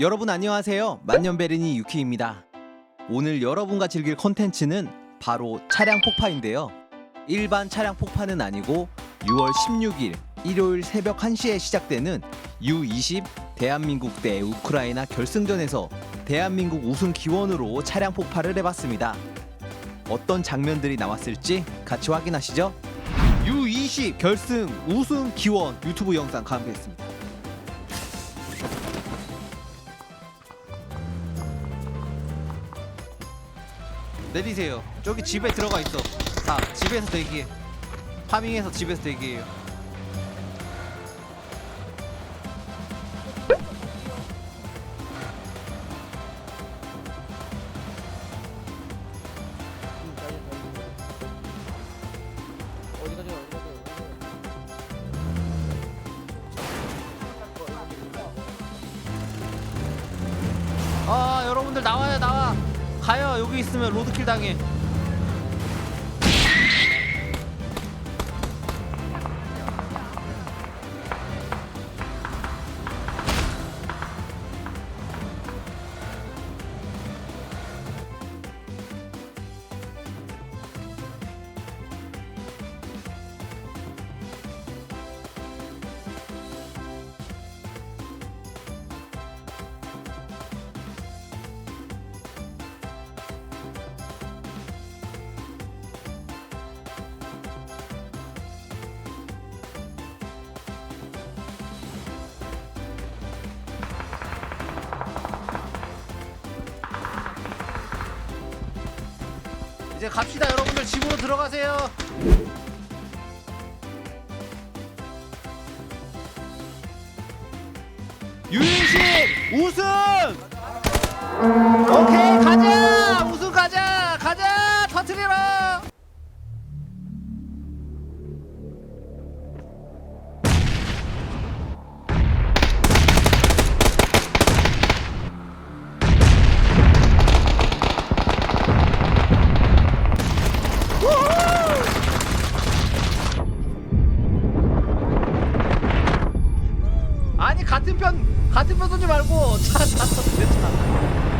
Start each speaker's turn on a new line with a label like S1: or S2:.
S1: 여러분 안녕하세요. 만년베르니 유키입니다. 오늘 여러분과 즐길 컨텐츠는 바로 차량 폭파인데요. 일반 차량 폭파는 아니고 6월 16일 일요일 새벽 1시에 시작되는 U20 대한민국 대 우크라이나 결승전에서 대한민국 우승 기원으로 차량 폭파를 해봤습니다. 어떤 장면들이 나왔을지 같이 확인하시죠. U20 결승 우승 기원 유튜브 영상 감사했습니다. 내리세요. 저기 집에 들어가 있어. 다 집에서 대기해. 파밍해서 집에서 대기해요. 아 여러분들 나와요 나와. 가요 여기 있으면 로드킬 당해. 이제 갑시다 여러분들 집으로 들어가세요. 유인식 우승. 오케이 아니 같은 편 같은 편 쏘지 말고 차차 차.